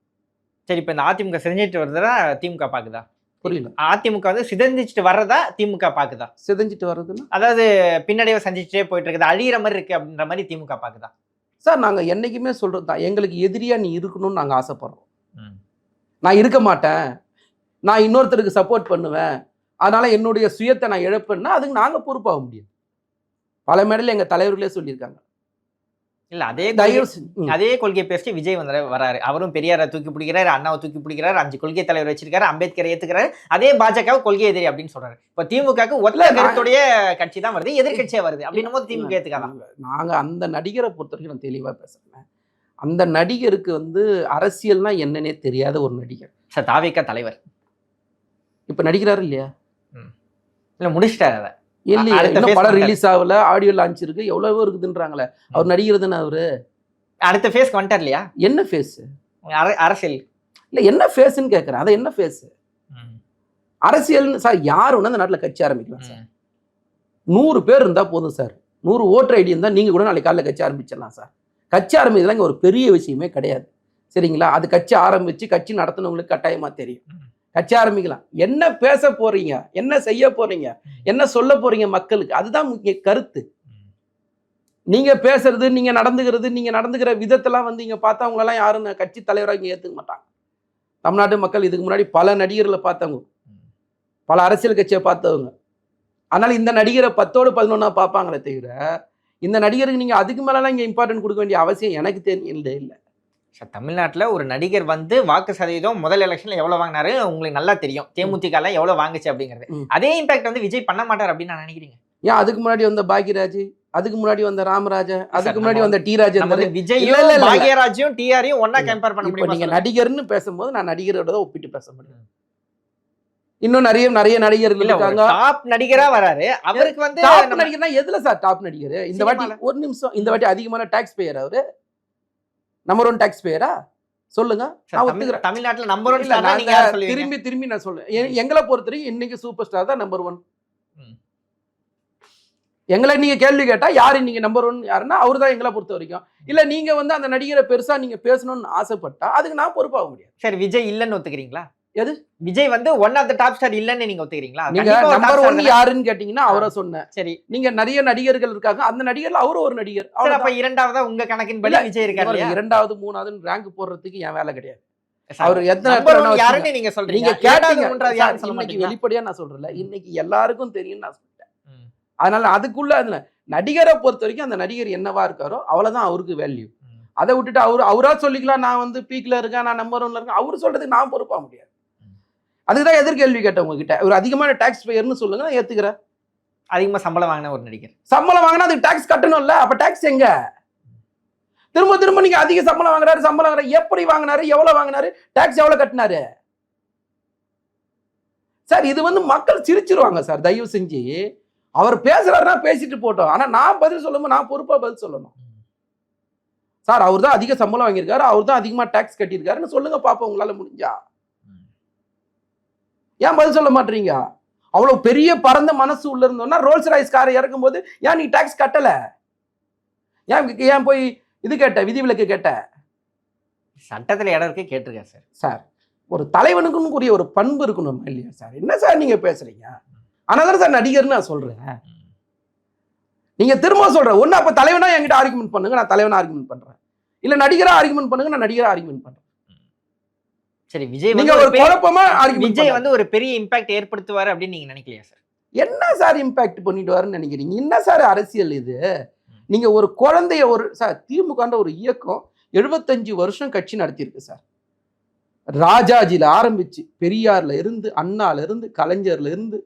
Speaker 1: சரி இப்ப இந்த அதிமுக செஞ்சுட்டு வருதுன்னா திமுக பாக்குதா?
Speaker 2: புரியல
Speaker 1: அதிமுக வந்து சிதைஞ்சிட்டு வர்றதா திமுக பாக்குதா?
Speaker 2: சிதைஞ்சிட்டு வர்றதுன்னா?
Speaker 1: அதாவது பின்னடைவை சந்திச்சுட்டே போயிட்டு இருக்குது அழியிற மாதிரி இருக்கு அப்படின்ற மாதிரி திமுக பாக்குதா?
Speaker 2: சார் நாங்க என்னைக்குமே சொல்றது தான் எங்களுக்கு எதிரியா நீ இருக்கணும்னு நாங்க ஆசைப்படுறோம். நான் இருக்க மாட்டேன். நான் இன்னொருத்தருக்கு சப்போர்ட் பண்ணுவேன். அதனால என்னுடைய சுயத்தை நான் இழப்பேன்னா அதுக்கு நாங்க பொறுப்பாக முடியும். பல மேடையில் எங்க தலைவர்களே சொல்லியிருக்காங்க.
Speaker 1: இல்ல அதே
Speaker 2: தயவு
Speaker 1: கொள்கை-. அதே கொள்கையை பேசிட்டு விஜய் வந்து வராரு. அவரும் பெரியாரை தூக்கி பிடிக்கிறாரு அண்ணாவை தூக்கி பிடிக்கிறாரு அஞ்சு கொள்கை தலைவர் வச்சிருக்காரு அம்பேத்கரை ஏத்துக்கிறாரு. அதே பாஜக கொள்கை எதிரி அப்படின்னு சொல்றாரு. இப்ப திமுகக்கு ஒத்த கருத்துடைய கட்சி தான் வருது எதிர்கட்சியா வருது அப்படின்னும் போது திமுக ஏத்துக்காதான்
Speaker 2: நாங்க- நாங்க அந்த நடிகரை பொறுத்த வரைக்கும் நான் தெளிவா பேசுறேன். அந்த நடிகருக்கு வந்து அரசியல்னா என்னன்னே தெரியாத ஒரு நடிகர்.
Speaker 1: சார் தாவேக்கா தலைவர்.
Speaker 2: இப்ப நடிக்கிறாரு இல்லையா?
Speaker 1: இல்ல முடிச்சிட்டாரு அதை.
Speaker 2: இல்லையா இன்னும் படம். ரிலீஸ் ஆகல ஆடியோ லான்ச் இருக்கு எவ்வளவோ இருக்குதுன்றாங்களே. அவர் நடிகர் தானே அவரு?
Speaker 1: அடுத்த ஃபேஸ்க்கு வந்துட்டார் இல்லையா?
Speaker 2: என்ன ஃபேஸ்
Speaker 1: அர- அரசியல்.
Speaker 2: இல்ல என்ன ஃபேஸ்ன்னு கேட்கறேன் அதை என்ன ஃபேஸ் அரசியல்னு சார் யார் ஒன்று அந்த நாட்டில் கட்சி ஆரம்பிக்கலாம் சார். நூறு பேர் இருந்தா போதும் சார். நூறு ஓட்டர் ஐடி இருந்தால் நீங்க கூட நாளைக்கு காலைல கட்சி ஆரம்பிச்சிடலாம் சார். கட்சி ஆரம்பிக்கிறதுலாம் இங்க ஒரு பெரிய விஷயமே கிடையாது. சரிங்களா? அது கட்சி ஆரம்பிச்சு கட்சி நடத்தினவங்களுக்கு கட்டாயமா தெரியும். கட்சி ஆரம்பிக்கலாம். என்ன பேச போறீங்க? என்ன செய்ய போறீங்க? என்ன சொல்ல போறீங்க மக்களுக்கு? அதுதான் முக்கிய கருத்து. நீங்க பேசுறது நீங்க நடந்துக்கிறது நீங்க நடந்துக்கிற விதத்தெல்லாம் வந்து இங்க பார்த்தா அவங்களெல்லாம் யாரும் கட்சி தலைவராக இங்கே ஏத்துக்க மாட்டாங்க. தமிழ்நாட்டு மக்கள் இதுக்கு முன்னாடி பல நடிகர்களை பார்த்தவங்க. பல அரசியல் கட்சியை பார்த்தவங்க. ஆனால் இந்த நடிகரை பத்தோடு பதினொன்னா பார்ப்பாங்களே தவிர இந்த நடிகருக்கு நீங்க அதுக்கு மேலலாம் இங்க இம்பார்ட்டன்ட் கொடுக்க வேண்டிய அவசியம் எனக்கு தெரியல இல்லை.
Speaker 1: சார் தமிழ்நாட்டுல ஒரு நடிகர் வந்து வாக்கு சதவீதம் முதல் எலெக்ஷன்ல எவ்வளவு வாங்கினாரு? உங்களுக்கு நல்லா தெரியும். தேமுதிக எல்லாம் எவ்வளவு வாங்குச்சு அப்படிங்கிறது. அதே இம்பாக்ட் வந்து விஜய் பண்ண மாட்டார் அப்படின்னு நான் நினைக்கிறீங்க.
Speaker 2: ஏன் அதுக்கு முன்னாடி வந்த பாக்யராஜ் அதுக்கு முன்னாடி வந்த ராமராஜ அதுக்கு முன்னாடி
Speaker 1: வந்து-
Speaker 2: டி இல்ல, இல்ல.
Speaker 1: பாக்யராஜையும் டிஆரையும் ஒன்னா. கம்பேர் பண்ண முடியுமா
Speaker 2: நீங்க? நடிகர்னு பேசும்போது நான் நடிகரோட தான் ஒப்பிட்டு பேச முடியும். இன்னும் நிறைய நிறைய நடிகர்கள் இருக்காங்க.
Speaker 1: டாப் நடிகரா வராரு. அவருக்கு வந்து
Speaker 2: டாப் நடிகர்னா எதுல சார் டாப் நடிகர்? இந்த வாட்டி. ஒரு நிமிஷம் இந்த வாட்டி அதிகமான டாக்ஸ் பேயர் அவரு. நம்பர் ஒன் டாக்ஸ் பேயரா சொல்லுங்க
Speaker 1: தமிழ்நாட்டுல நம்பர் ஒன்
Speaker 2: திரும்பி திரும்பி நான் எ- எங்களை பொறுத்த வரைக்கும் இன்னைக்கு சூப்பர் ஸ்டார் தான் நம்பர் ஒன். எங்களை நீங்க கேள்வி கேட்டா யாரு நீங்க நம்பர் ஒன் யாருன்னா அவர் தான் எங்களை பொறுத்த வரைக்கும் இல்ல நீங்க வந்து அந்த நடிகரை பெருசா நீங்க பேசணும்னு ஆசைப்பட்டா அதுக்கு நான் பொறுப்பாக முடியாது.
Speaker 1: சரி விஜய் இல்லன்னு ஒத்துக்கிறீங்களா?
Speaker 2: எது?
Speaker 1: விஜய் வந்து one of the top star இல்லன்னு நீங்க ஒத்துக்கிறீங்களா?
Speaker 2: நீங்க நம்பர் ஒன். யாருன்னு கேட்டீங்கன்னா அவரை சொன்னேன்.
Speaker 1: சரி.
Speaker 2: நீங்க நிறைய நடிகர்கள் இருக்காங்க. அந்த நடிகர்ல அவரும் ஒரு நடிகர்.
Speaker 1: சரி, அப்ப. இரண்டாவதா உங்க கணக்கின் படி விஜய் இருக்காரு
Speaker 2: இரண்டாவது மூணாவது ரேங்க் போடுறதுக்கு என் வேலை கிடையாது. அவர் எத்தனை
Speaker 1: யாருன்னு நீங்க சொல்றீங்க.
Speaker 2: இன்னைக்கு? வெளிப்படையா நான் சொல்றேன் இன்னைக்கு எல்லாருக்கும் தெரியும் நான் சொல்லிட்டேன். அதனால அதுக்குள்ள அதுல நடிகரை பொறுத்த வரைக்கும் அந்த நடிகர் என்னவா இருக்காரோ அவ்வளவுதான் அவருக்கு வேல்யூ. அதை விட்டுட்டு அவர் அவரா சொல்லிக்கலாம் நான் வந்து பீக்ல இருக்கேன் நான் நம்பர் ஒன்ல இருக்கேன். அவர் சொல்றதுக்கு நான் பொறுப்பாக முடியாது.
Speaker 1: ம்.
Speaker 2: அதுக்குதான் எதிர்கேள்வி கேட்டேன் உங்ககிட்ட ஒரு அதிகமான டாக்ஸ் பேயர்னு சொல்லுங்க நான் ஏத்துக்கிறேன்.
Speaker 1: அதிகமா சம்பளம் வாங்கின ஒரு நடிகர்.
Speaker 2: சம்பளம் வாங்கினா அதுக்கு டாக்ஸ் கட்டணும்ல அப்ப டாக்ஸ் எங்க? திரும்ப திரும்ப நீங்க அதிக சம்பளம் வாங்குறாரு சம்பளம் வாங்குறாரு எப்படி வாங்கினாரு எவ்வளவு வாங்கினாரு டாக்ஸ் எவ்வளவு கட்டினாரு? சார் இது வந்து மக்கள் சிரிச்சிருவாங்க சார் தயவு செஞ்சு. அவர் பேசுறாருன்னா பேசிட்டு போட்டோம். ஆனா நான் பதில் சொல்லும்போது நான் பொறுப்பா பதில் சொல்லணும். சார் அவர் தான் அதிக சம்பளம் வாங்கியிருக்காரு அவர் தான் அதிகமா டாக்ஸ் கட்டியிருக்காருன்னு சொல்லுங்க பாப்போம் உங்களால முடிஞ்சா. ஏன் பதில் சொல்ல மாட்டீங்க? அவ்வளவு பெரிய பரந்த மனசு உள்ள இருந்தோம்னா ரோல்ஸ் ராய்ஸ் காரை இறக்கும் போது ஏன் நீ டாக்ஸ் கட்டல? ஏன் ஏன் போய் இது கேட்ட விதிவிலக்கு கேட்ட?
Speaker 1: சட்டத்துல இடம் இருக்கு கேட்டிருக்காரு சார்
Speaker 2: சார் ஒரு தலைவனுக்குன்னு கூடிய ஒரு பண்பு இருக்கணும் இல்லையா சார்? என்ன சார் நீங்க பேசுறீங்க? அதனால சார் நடிகர்னு நான் சொல்றேன். நீங்க திரும்ப சொல்றேன் ஒண்ணு அப்ப தலைவனா என்கிட்ட ஆர்குமெண்ட் பண்ணுங்க நான் தலைவனா ஆர்குமெண்ட் பண்றேன். இல்ல நடிகரா ஆர்குமெண்ட் பண்ணுங்க நான் நடிகரா ஆர்குமெண்ட் பண்றேன்.
Speaker 1: சரி விஜய்
Speaker 2: நீங்க ஒரு குழப்பமா
Speaker 1: விஜய் வந்து ஒரு பெரிய இம்பாக்ட் ஏற்படுத்துவாரு அப்படின்னு நீங்க நினைக்கலையா சார்
Speaker 2: என்ன சார் இம்பாக்ட் பண்ணிட்டு வரேன்னு நினைக்கிறீங்க? என்ன சார் அரசியல் இது? நீங்க ஒரு குழந்தைய ஒரு சார் திமுகன்ற ஒரு இயக்கம் எழுபத்தஞ்சு வருஷம் கட்சி நடத்தியிருக்கு சார் ராஜாஜில ஆரம்பிச்சு பெரியார்ல இருந்து அண்ணால இருந்து கலைஞர்ல இருந்து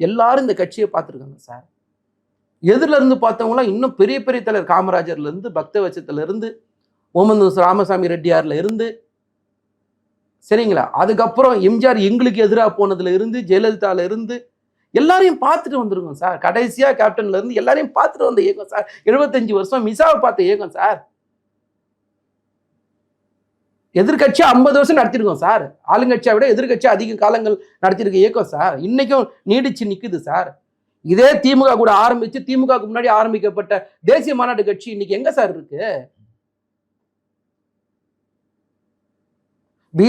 Speaker 2: எல்லாரும் இந்த கட்சியை பார்த்துருக்காங்க சார் எதிரில இருந்து பார்த்தவங்களாம் இன்னும் பெரிய பெரிய தலைவர் காமராஜர்ல இருந்து பக்தவச்சத்துல இருந்து ஓமந்தூஸ் ராமசாமி ரெட்டியார்ல இருந்து சரிங்களா? அதுக்கப்புறம் எம்ஜிஆர் எங்களுக்கு எதிராக போனதுல இருந்து ஜெயலலிதால இருந்து எல்லாரையும் பார்த்துட்டு வந்திருக்கோம் சார். கடைசியா கேப்டன்ல இருந்து எல்லாரையும் பார்த்துட்டு வந்த இயக்கம் சார். எழுபத்தஞ்சு வருஷம் மிசாவை பார்த்த இயக்கம் சார். எதிர்கட்சியா ஐம்பது வருஷம் நடத்திருக்கோம் சார். ஆளுங்கட்சியை விட எதிர்கட்சி அதிக காலங்கள் நடத்திருக்க இயக்கம் சார். இன்னைக்கும் நீடிச்சு நிற்குது சார். இதே திமுக கூட ஆரம்பிச்சு திமுகவுக்கு முன்னாடி ஆரம்பிக்கப்பட்ட தேசிய மாநாட்டு கட்சி இன்னைக்கு எங்க சார் இருக்கு? பி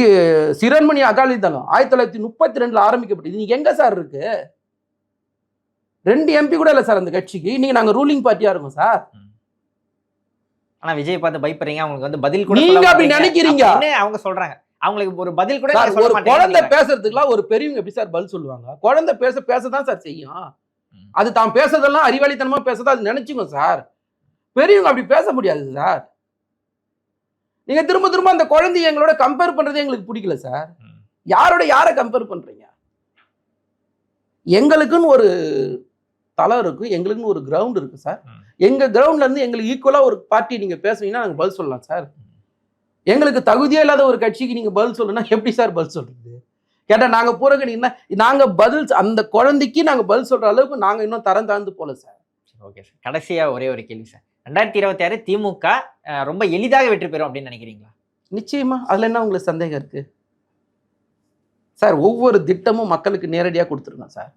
Speaker 2: சிரண்மணி அகாலிதளம் ஆயிரத்தி தொள்ளாயிரத்தி முப்பத்தி ரெண்டுல ஆரம்பிக்கப்பட்டது. இன்னைக்கு எங்க சார் இருக்கு? ரெண்டு எம்பி கூட இல்ல சார் அந்த கட்சிக்கு. இன்னைக்கு நாங்க ரூலிங் பார்ட்டியா இருக்கோம் சார்.
Speaker 1: ஆனா விஜய் பார்த்து பயப்படுறீங்க. அவங்களுக்கு வந்து பதில் கூட
Speaker 2: நீங்க அப்படி நினைக்கிறீங்க.
Speaker 1: அவங்க சொல்றாங்க? அவங்களுக்கு ஒரு பதில் கூட
Speaker 2: ஒரு குழந்தை பேசுறதுக்குலாம் ஒரு பெரியவங்க எப்படி சார் பதில் சொல்லுவாங்க? குழந்தை பேச பேசதான் சார் செய்யும். அது தான் பேசுறதெல்லாம் அறிவாளித்தனமா பேசுறதா அது நினைச்சுங்க சார். பெரியவங்க அப்படி பேச முடியாது சார். நீங்க திரும்ப திரும்ப அந்த குழந்தைய எங்களோட கம்பேர் பண்றதே எங்களுக்கு பிடிக்கல சார். யாரோட யாரை கம்பேர் பண்றீங்க? எங்களுக்குன்னு ஒரு தளம் இருக்கு எங்களுக்குன்னு ஒரு கிரவுண்ட் இருக்கு சார். எங்க கிரவுண்ட்ல இருந்து எங்களுக்கு ஈக்குவலா ஒரு பார்ட்டி நீங்க பேசுனீங்கன்னா நாங்க பதில் சொல்லலாம் சார் எங்களுக்கு தகுதியே இல்லாத ஒரு கட்சிக்கு நீங்க பதில் சொல்லணும்னா எப்படி சார் பதில் சொல்றது? கேட்டா நாங்க புறக்கணிங்கன்னா நாங்க பதில் அந்த குழந்தைக்கு நாங்க பதில் சொல்ற அளவுக்கு நாங்க இன்னும் தரம் தாழ்ந்து போல சார்
Speaker 1: ஓகே சார் கடைசியா ஒரே ஒரு கேள்வி சார் ரெண்டாயிரத்தி இருபத்தி ஆறு திமுக ரொம்ப எளிதாக வெற்றி பெறும் அப்படின்னு நினைக்கிறீங்களா?
Speaker 2: நிச்சயமா. அதுல என்ன உங்களுக்கு சந்தேகம் இருக்கு? சார் ஒவ்வொரு திட்டமும் மக்களுக்கு நேரடியா கொடுத்துருங்க சார்.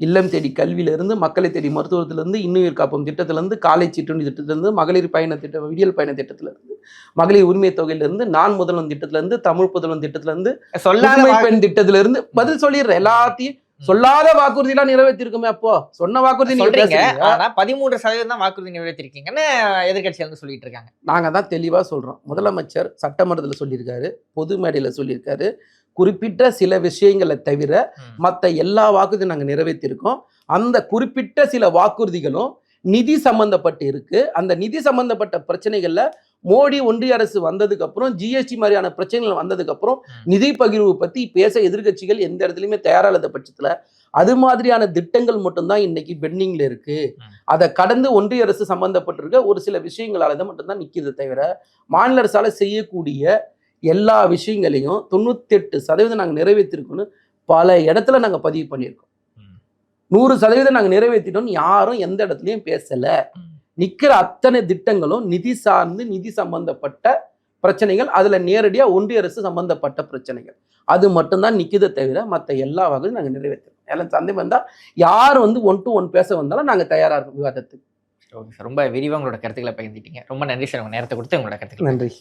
Speaker 2: இல்லம் தேடி கல்வியில இருந்து மக்களை தேடி மருத்துவத்துல இருந்து இன்னுயிர் காப்போம் திட்டத்துல இருந்து காலை சிற்றுண்டி திட்டத்துல இருந்து மகளிர் பயண திட்டம் விடியல் பயண திட்டத்துல இருந்து மகளிர் உரிமை தொகையில இருந்து நான் முதல்வன் திட்டத்துல இருந்து தமிழ் புதல்வன் திட்டத்துல இருந்து
Speaker 1: சொல்லாத
Speaker 2: பெண் திட்டத்துல இருந்து பதில் சொல்லிடுறேன். எல்லாத்தையும் சொல்லாத வாக்குறுதி எல்லாம் நிறைவேற்றிருக்குமே அப்போ. சொன்ன வாக்குறுதி நீங்க
Speaker 1: ஆனா பதிமூன்று சதவீதம் தான் வாக்குறுதி நிறைவேற்றிருக்கீங்கன்னு எதிர்கட்சி வந்து சொல்லிட்டு இருக்காங்க.
Speaker 2: நாங்க தான் தெளிவா சொல்றோம். முதலமைச்சர் சட்டமன்றத்துல சொல்லியிருக்காரு பொது மேடையில சொல்லியிருக்காரு. குறிப்பிட்ட சில விஷயங்களை தவிர. மற்ற எல்லா வாக்குறுதியும் நாங்க நிறைவேற்றிருக்கோம். அந்த குறிப்பிட்ட சில வாக்குறுதிகளும் நிதி சம்பந்தப்பட்டு இருக்கு. அந்த நிதி சம்பந்தப்பட்ட பிரச்சனைகள்ல மோடி ஒன்றிய அரசு வந்ததுக்கு அப்புறம் ஜிஎஸ்டி மாதிரியான பிரச்சனைகள் வந்ததுக்கு அப்புறம். நிதி பகிர்வு பத்தி பேச எதிர்க்கட்சிகள் எந்த இடத்துலயுமே தயாரா இல்லாத பட்சத்துல அது மாதிரியான திட்டங்கள் மட்டும்தான் இன்னைக்கு பெண்டிங்ல இருக்கு. அதை கடந்து ஒன்றிய அரசு சம்பந்தப்பட்டிருக்க ஒரு சில விஷயங்களால தான் மட்டும்தான் நிக்கிறது தவிர மாநில அரசால செய்யக்கூடிய எல்லா விஷயங்களையும் தொண்ணூத்தெட்டு சதவீதம் நாங்க நிறைவேற்றிருக்கோம்னு பல இடத்துல நாங்க பதிவு பண்ணியிருக்கோம். நூறு சதவீதம் நாங்க நிறைவேற்றிட்டோம்னு யாரும் எந்த இடத்துலயும் பேசல
Speaker 1: ம்.
Speaker 2: நிக்கிற அத்தனை திட்டங்களும் நிதி சார்ந்து நிதி சம்பந்தப்பட்ட பிரச்சனைகள் அதுல நேரடியா ஒன்றிய அரசு சம்பந்தப்பட்ட பிரச்சனைகள். அது மட்டும்தான் நிக்குதே தவிர மற்ற எல்லா வகையும் நாங்க நிறைவேற்றுறோம். எல்லாம் சந்தேகம் வந்தா யார் வந்து ஒன் டு ஒன் பேச வந்தாலும் நாங்க தயாரா இருக்கோம் விவாதத்துக்கு.
Speaker 1: Okay sir. ரொம்ப விரிவாக உங்களோட கருத்துக்களை பகிர்ந்துட்டீங்க. ரொம்ப நன்றி சார். உங்க நேரத்தை கொடுத்து உங்களோட கருத்துக்களை
Speaker 2: நன்றி.